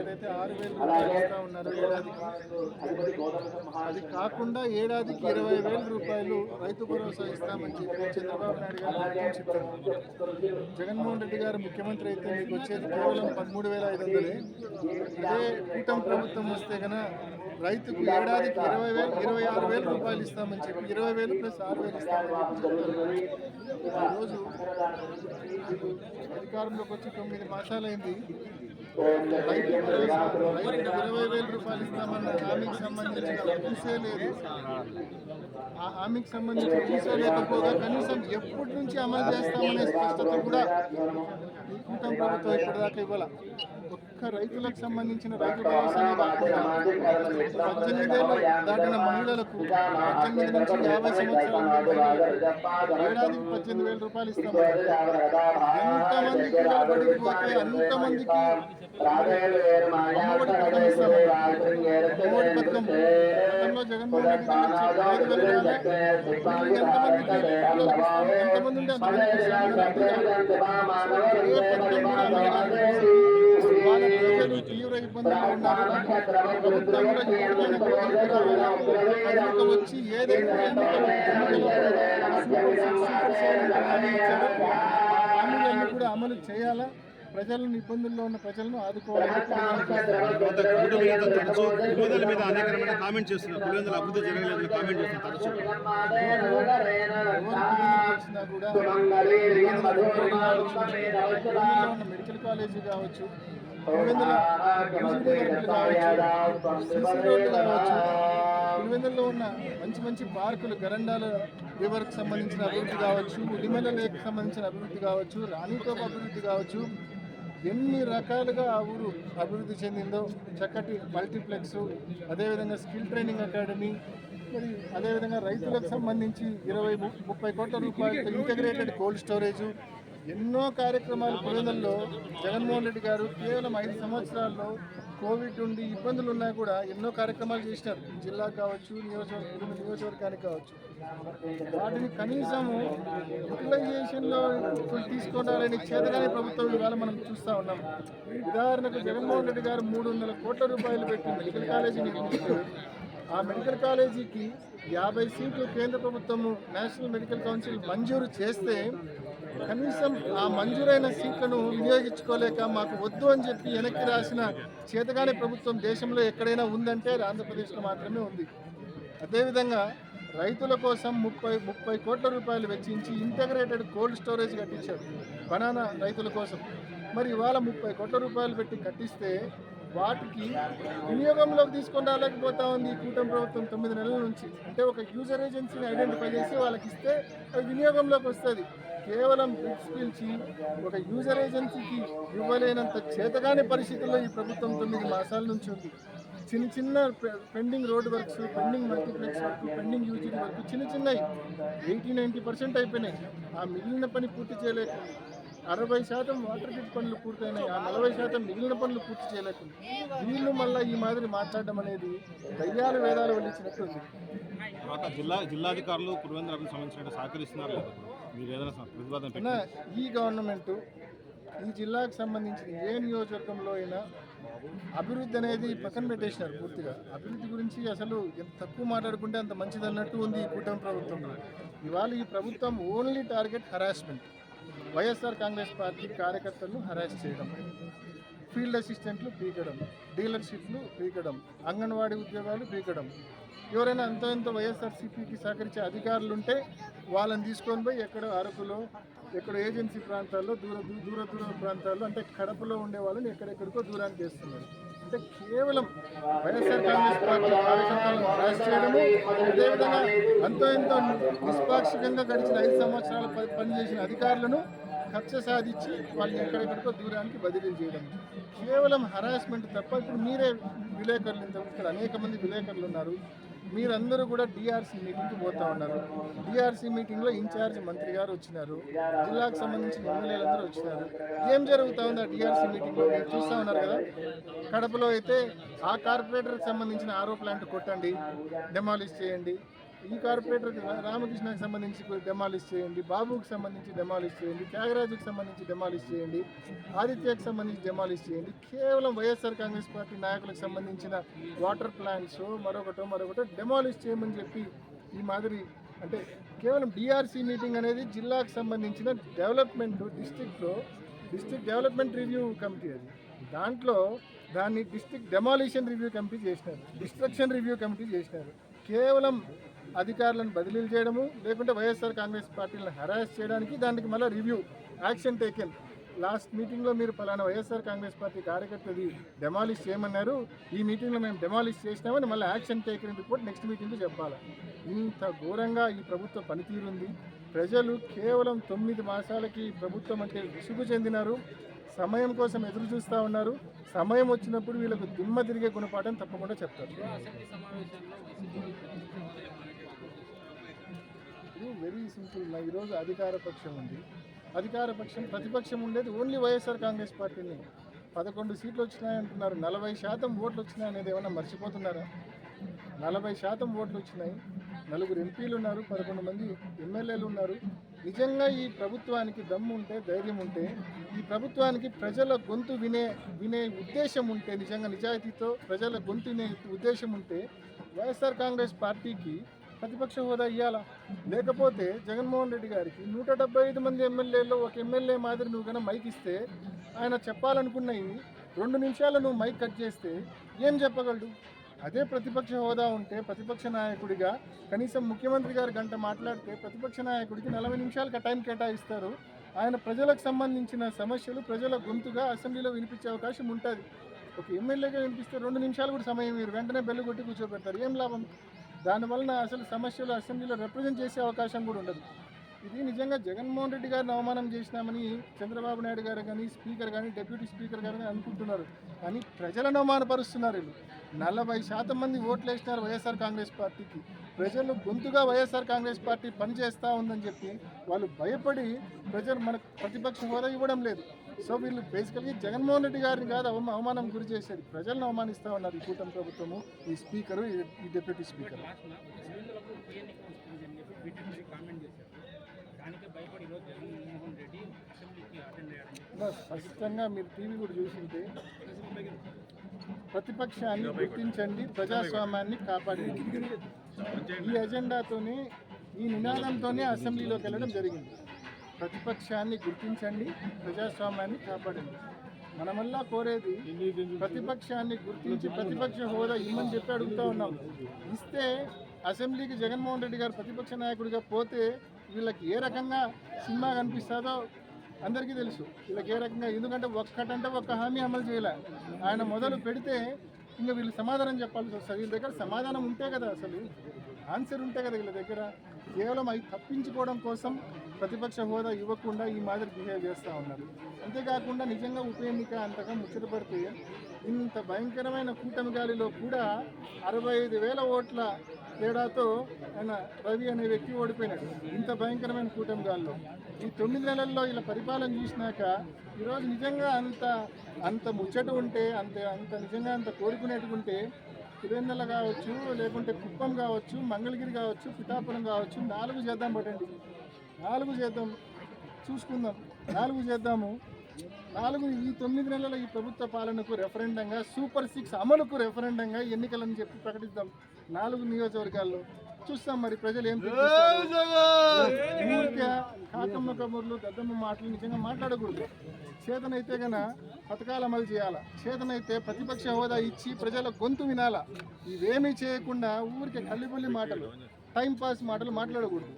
ఏదైతే ఆరు వేలు ఉన్నారో ఏడాదికి. అది కాకుండా ఏడాదికి ఇరవై వేల రూపాయలు రైతు భరోసా ఇస్తామని చెప్పి చంద్రబాబు నాయుడు గారు చెప్పారు. జగన్మోహన్ రెడ్డి గారు ముఖ్యమంత్రి అయితే మీకు వచ్చేది కేవలం పదమూడు వేల ఐదు వందలే. ఇదే కూటమి ప్రభుత్వం వస్తే కనుక రైతుకు ఏడాదికి ఇరవై వేలు ఇరవై ఆరు వేల రూపాయలు ఇస్తామని చెప్పి ఇరవై వేలు ప్లస్ ఆరు వేలు ఇస్తామని చెప్పి ఈరోజు అధికారంలోకి వచ్చి తొమ్మిది మాసాలైంది. రైతు ఇరవై వేల రూపాయలు ఇస్తామన్న హామీకి సంబంధించిన ఊసే లేదు ఆ హామీకి సంబంధించిన ఊసే లేకపోగా కనీసం ఎప్పటి నుంచి అమలు చేస్తామనే స్పష్టత కూడా ఈ కూటమి ప్రభుత్వం ఇప్పటిదాకా ఇవ్వాల ఒక్క రైతులకు సంబంధించిన రైతు భరోసానే కాకుండా పద్దెనిమిదేళ్ళు దాటిన మహిళలకు పద్దెనిమిది నుంచి యాభై సంవత్సరాల ఏడాదికి పద్దెనిమిది వేల రూపాయలు ఇస్తాం ఎంతమంది పిల్లలు బడికి అంతమందికి తీవ్ర ఇబ్బందుల్లో ఉన్నారు వచ్చి ఏదైతే కూడా అమలు చేయాలా ప్రజలను ఇబ్బందుల్లో ఉన్న ప్రజలను ఆదుకోవాలని మీద అనేక రకమైన కామెంట్ చేస్తున్నారు పులివెందుల అభివృద్ధి జరగలేదని కామెంట్ చేస్తున్నారు మెడికల్ కాలేజీ కావచ్చు పులివెందుల్లో ఉన్న మంచి మంచి పార్కులు గరండాల రివర్కి సంబంధించిన అభివృద్ధి కావచ్చు ఉలిమెల లేక్ సంబంధించిన అభివృద్ధి కావచ్చు రాణితో అభివృద్ధి కావచ్చు ఎన్ని రకాలుగా ఆ ఊరు అభివృద్ధి చెందిందో చక్కటి మల్టీప్లెక్స్ అదేవిధంగా స్కిల్ ట్రైనింగ్ అకాడమీ మరి అదేవిధంగా రైతులకు సంబంధించి ఇరవై ముప్పై కోట్ల రూపాయలతో ఇంటగ్రేటెడ్ కోల్డ్ స్టోరేజు ఎన్నో కార్యక్రమాలు పులివెందుల్లో జగన్మోహన్ రెడ్డి గారు కేవలం ఐదు సంవత్సరాల్లో కోవిడ్ ఉండి ఇబ్బందులు ఉన్నా కూడా ఎన్నో కార్యక్రమాలు చేసినారు. జిల్లా జిల్లాకు కావచ్చు నియోజకవర్గ నియోజకవర్గానికి కావచ్చు. వాటిని కనీసము యూటిలైజేషన్లో తీసుకోవాలని చేతగానే ప్రభుత్వం ఇవాళ మనం చూస్తూ ఉన్నాం. ఉదాహరణకు జగన్మోహన్ రెడ్డి గారు మూడు వందల కోట్ల రూపాయలు పెట్టి మెడికల్ కాలేజీ నిర్మిస్తే ఆ మెడికల్ కాలేజీకి యాభై సీట్లు కేంద్ర ప్రభుత్వము నేషనల్ మెడికల్ కౌన్సిల్ మంజూరు చేస్తే కనీసం ఆ మంజూరైన సీట్లను వినియోగించుకోలేక మాకు వద్దు అని చెప్పి వెనక్కి రాసిన చేతగానే ప్రభుత్వం దేశంలో ఎక్కడైనా ఉందంటే ఆంధ్రప్రదేశ్లో మాత్రమే ఉంది. అదేవిధంగా రైతుల కోసం ముప్పై ముప్పై కోట్ల రూపాయలు వెచ్చించి ఇంటగ్రేటెడ్ కోల్డ్ స్టోరేజ్ కట్టించారు బనానా రైతుల కోసం. మరి ఇవాళ ముప్పై కోట్ల రూపాయలు పెట్టి కట్టిస్తే వాటికి వినియోగంలోకి తీసుకొని రాలేకపోతా ఉంది కూటమి ప్రభుత్వం తొమ్మిది నెలల నుంచి. అంటే ఒక యూజర్ ఏజెన్సీని ఐడెంటిఫై చేసి వాళ్ళకి ఇస్తే అది వినియోగంలోకి వస్తుంది. కేవలం బిడ్స్ పిలిచి ఒక యూజర్ ఏజెన్సీకి ఇవ్వలేనంత చేతగాని పరిస్థితుల్లో ఈ ప్రభుత్వం తొమ్మిది మాసాల నుంచి ఉంది. చిన్న చిన్న పె- pending road works pending multiplex work pending UGD work చిన్న చిన్నవి. ఎయిటీ నైంటీ పర్సెంట్ అయిపోయినాయి. ఆ మిగిలిన పని పూర్తి చేయలేక అరవై శాతం వాటర్ గ్రిడ్ పనులు పూర్తయినాయి. ఆ నలభై శాతం మిగిలిన పనులు పూర్తి చేయలేకుండా వీళ్ళు మళ్ళీ ఈ మాదిరి మాట్లాడడం అనేది దయ్యాల వేదాలు వెళ్ళించినట్టు తర్వాత జిల్లా జిల్లాధికారులు పులివెందుల అభివృద్ధి సంబంధించినట్టు సహకరిస్తున్నారు. ఈ గవర్నమెంట్ ఈ జిల్లాకు సంబంధించిన ఏ నియోజకవర్గంలో అయినా అభివృద్ధి అనేది పక్కన పెట్టేసినారు పూర్తిగా. అభివృద్ధి గురించి అసలు ఎంత తక్కువ మాట్లాడుకుంటే అంత మంచిది అన్నట్టు ఉంది ఈ కూటమి ప్రభుత్వంలో ఇవాళ ఈ ప్రభుత్వం only target harassment YSR Congress party కార్యకర్తలను హరాస్ చేయడం. ఫీల్డ్ అసిస్టెంట్లు పీకడం డీలర్షిప్లు పీకడం అంగన్వాడీ ఉద్యోగాలు పీకడం. ఎవరైనా అంత ఎంత వైఎస్ఆర్సీపీకి సహకరించే అధికారులు ఉంటే వాళ్ళని తీసుకొని పోయి ఎక్కడ అరకులో ఎక్కడ ఏజెన్సీ ప్రాంతాల్లో దూర దూ- దూర దూర ప్రాంతాల్లో అంటే కడపలో ఉండే వాళ్ళని ఎక్కడెక్కడికో దూరానికి వేస్తున్నారు అంటే కేవలం వైఎస్ఆర్ కాంగ్రెస్ పార్టీ కార్యకర్తలను హరాస్ చేయడము అదేవిధంగా అంతో ఎంతో నిష్పాక్షికంగా గడిచిన ఐదు సంవత్సరాలు పనిచేసిన అధికారులను కక్ష సాధించి వాళ్ళని ఎక్కడెక్కడికో దూరానికి బదిలీ చేయడం. కేవలం హరాస్మెంట్ తప్ప ఇప్పుడు మీరే విలేకరులు ఇంత ఇక్కడ అనేక మంది విలేకరులు ఉన్నారు. మీరందరూ కూడా డిఆర్సీ మీటింగ్కి పోతా ఉన్నారు. డిఆర్సీ మీటింగ్లో ఇన్ఛార్జ్ మంత్రి గారు వచ్చినారు. జిల్లాకు సంబంధించిన ఎమ్మెల్యేలందరూ వచ్చినారు. ఏం జరుగుతూ ఉంది ఆ డిఆర్సీ మీటింగ్లో మీరు చూస్తూ ఉన్నారు కదా. కడపలో అయితే ఆ కార్పొరేటర్కి సంబంధించిన ఆరో ప్లాంట్ కొట్టండి డెమాలిష్ చేయండి. ఈ కార్పొరేటర్ రామకృష్ణకి సంబంధించి డెమాలిష్ చేయండి బాబుకి సంబంధించి డెమాలిష్ చేయండి త్యాగరాజుకి సంబంధించి డెమాలిష్ చేయండి ఆదిత్యకి సంబంధించి డెమాలిష్ చేయండి. కేవలం వైఎస్ఆర్ కాంగ్రెస్ పార్టీ నాయకులకు సంబంధించిన వాటర్ ప్లాంట్స్ మరొకటో మరొకటో డెమాలిష్ చేయమని చెప్పి ఈ మాదిరి అంటే కేవలం డిఆర్సీ మీటింగ్ అనేది జిల్లాకు సంబంధించిన డెవలప్మెంట్ డిస్టిక్లో డిస్ట్రిక్ట్ డెవలప్మెంట్ రివ్యూ కమిటీ అది. దాంట్లో దాన్ని డిస్టిక్ డెమాలిషన్ రివ్యూ కమిటీ చేసినారు డిస్ట్రక్షన్ రివ్యూ కమిటీ చేసినారు. కేవలం అధికారులను బదిలీలు చేయడము లేకుంటే వైఎస్ఆర్ కాంగ్రెస్ పార్టీలను హెరాస్ చేయడానికి దానికి మళ్ళీ రివ్యూ యాక్షన్ టేకెన్ లాస్ట్ మీటింగ్లో మీరు పలానా వైఎస్ఆర్ కాంగ్రెస్ పార్టీ కార్యకర్తది డెమాలిష్ చేయమన్నారు. ఈ మీటింగ్లో మేము డెమాలిష్ చేసినామని మళ్ళీ యాక్షన్ టేకెన్ రిపోర్ట్ నెక్స్ట్ మీటింగ్లో చెప్పాలి? ఇంత ఘోరంగా ఈ ప్రభుత్వ పనితీరుంది. ప్రజలు కేవలం తొమ్మిది మాసాలకి ప్రభుత్వం అంటే విసుగు చెందినారు. సమయం కోసం ఎదురు చూస్తూ ఉన్నారు. సమయం వచ్చినప్పుడు వీళ్ళకు దిమ్మ తిరిగే గుణపాఠం తప్పకుండా చెప్తారు. వెరీ సింపుల్ నా ఈరోజు అధికార పక్షం ఉంది. అధికార పక్షం ప్రతిపక్షం ఉండేది ఓన్లీ వైఎస్ఆర్ కాంగ్రెస్ పార్టీని. పదకొండు సీట్లు వచ్చినాయంటున్నారు నలభై శాతం ఓట్లు వచ్చినాయి అనేది ఏమన్నా మర్చిపోతున్నారా? నలభై శాతం ఓట్లు వచ్చినాయి. నలుగురు ఎంపీలు ఉన్నారు పదకొండు మంది ఎమ్మెల్యేలు ఉన్నారు. నిజంగా ఈ ప్రభుత్వానికి దమ్ము ఉంటే ధైర్యం ఉంటే ఈ ప్రభుత్వానికి ప్రజల గొంతు వినే వినే ఉద్దేశం ఉంటే నిజంగా నిజాయితీతో ప్రజల గొంతు వినే ఉద్దేశం ఉంటే వైఎస్ఆర్ కాంగ్రెస్ పార్టీకి ప్రతిపక్ష హోదా ఇవ్వాలా లేకపోతే జగన్మోహన్ రెడ్డి గారికి నూట డెబ్బై ఐదు మంది ఎమ్మెల్యేలో ఒక ఎమ్మెల్యే మాదిరి నువ్వు కనుక మైక్ ఇస్తే ఆయన చెప్పాలనుకున్నవి రెండు నిమిషాలు నువ్వు మైక్ కట్ చేస్తే ఏం చెప్పగలడు? అదే ప్రతిపక్ష హోదా ఉంటే ప్రతిపక్ష నాయకుడిగా కనీసం ముఖ్యమంత్రి గారు గంట మాట్లాడితే ప్రతిపక్ష నాయకుడికి నలభై నిమిషాలకు టైం కేటాయిస్తారు. ఆయన ప్రజలకు సంబంధించిన సమస్యలు ప్రజల గొంతుగా అసెంబ్లీలో వినిపించే అవకాశం ఉంటుంది. ఒక ఎమ్మెల్యేగా వినిపిస్తే రెండు నిమిషాలు కూడా సమయం మీరు వెంటనే బెల్లు కొట్టి కూర్చోబెడతారు. ఏం లాభం? దానివలన అసలు సమస్యలు అసెంబ్లీలో రిప్రజెంట్ చేసే అవకాశం కూడా ఉండదు. ఇది నిజంగా జగన్మోహన్ రెడ్డి గారిని అవమానం చేసినామని చంద్రబాబు నాయుడు గారు కానీ స్పీకర్ కానీ డిప్యూటీ స్పీకర్ గారు కానీ అనుకుంటున్నారు. కానీ ప్రజలను అవమానపరుస్తున్నారు వీళ్ళు. నలభై శాతం మంది ఓట్లు వేసినారు వైఎస్ఆర్ కాంగ్రెస్ పార్టీకి. ప్రజలు గొంతుగా వైఎస్ఆర్ కాంగ్రెస్ పార్టీ పనిచేస్తూ ఉందని చెప్పి వాళ్ళు భయపడి ప్రజలు మనకు ప్రతిపక్ష హోదా ఇవ్వడం లేదు. సో వీళ్ళు బేసికల్గా జగన్మోహన్ రెడ్డి గారిని కాదు అవమానం గురి చేసేది. ప్రజలను అవమానిస్తూ ఉన్నారు ఈ కూటమి ప్రభుత్వము ఈ స్పీకరు ఈ- ఈ డిప్యూటీ స్పీకర్ కామెంట్ చేశారు దానికే భయపడి ఈరోజు జగన్మోహన్ రెడ్డి అసెంబ్లీకి అటెండ్ అయ్యాడని స్పష్టంగా మీరు టీవీ కూడా చూసింటే ప్రతిపక్షాన్ని గుర్తించండి ప్రజాస్వామ్యాన్ని కాపాడండి. ఈ ఎజెండాతోనే ఈ నినాదంతోనే అసెంబ్లీలోకి వెళ్ళడం జరిగింది. ప్రతిపక్షాన్ని గుర్తించండి ప్రజాస్వామ్యాన్ని కాపాడండి. మనమల్లా కోరేది ప్రతిపక్షాన్ని గుర్తించి ప్రతిపక్ష హోదా ఇమ్మని చెప్పి అడుగుతూ ఉన్నాం. ఇస్తే అసెంబ్లీకి జగన్మోహన్ రెడ్డి గారు ప్రతిపక్ష నాయకుడిగా పోతే వీళ్ళకి ఏ రకంగా సినిమా కనిపిస్తుందో అందరికీ తెలుసు. వీళ్ళకి ఏ రకంగా ఎందుకంటే ఒక్కటంటే ఒక్క హామీ అమలు చేయలే. ఆయన మొదలు పెడితే ఇంకా వీళ్ళు సమాధానం చెప్పాల్సి వస్తుంది. వీళ్ళ దగ్గర సమాధానం ఉంటే కదా అసలు. ఆన్సర్ ఉంటే కదా వీళ్ళ దగ్గర. కేవలం అవి తప్పించుకోవడం కోసం ప్రతిపక్ష హోదా ఇవ్వకుండా ఈ మాదిరి బిహేవ్ చేస్తూ ఉన్నారు. అంతేకాకుండా నిజంగా ఉప ఎన్నిక అంతగా ముచ్చటపడితే ఇంత భయంకరమైన కూటమి గాలిలో కూడా అరవై ఐదు వేల ఓట్ల తేడాతో ఆయన రవి అనే వ్యక్తి ఓడిపోయినాడు. ఇంత భయంకరమైన కూటమి గాల్లో. ఈ తొమ్మిది నెలల్లో ఇలా పరిపాలన చూసినాక ఈరోజు నిజంగా అంత అంత ముచ్చట ఉంటే అంత అంత నిజంగా అంత కోరుకునేట్టుకుంటే పురేందల కావచ్చు లేకుంటే కుప్పం కావచ్చు మంగళగిరి కావచ్చు పిఠాపురం కావచ్చు నాలుగు చేద్దాం పట్టండి నాలుగు చేద్దాం. చూసుకుందాం. నాలుగు చేద్దాము. నాలుగు ఈ తొమ్మిది నెలల ఈ ప్రభుత్వ పాలనకు రెఫరెండంగా సూపర్ సిక్స్ అమలుకు రెఫరెండంగా ఎన్నికలని చెప్పి ప్రకటిద్దాం. నాలుగు నియోజకవర్గాల్లో చూస్తాం మరి ప్రజలు ఏం కాకమ్మ కబుర్లు దద్దమ్మ మాటలు నిజంగా మాట్లాడకూడదు. చేతనైతే గన పథకాలు అమలు చేయాలా? చేతనైతే ప్రతిపక్ష హోదా ఇచ్చి ప్రజల గొంతు వినాలా? ఇవేమీ చేయకుండా ఊరికే కల్లిపుల్లి మాటలు. టైం పాస్ మాటలు మాట్లాడకూడదు.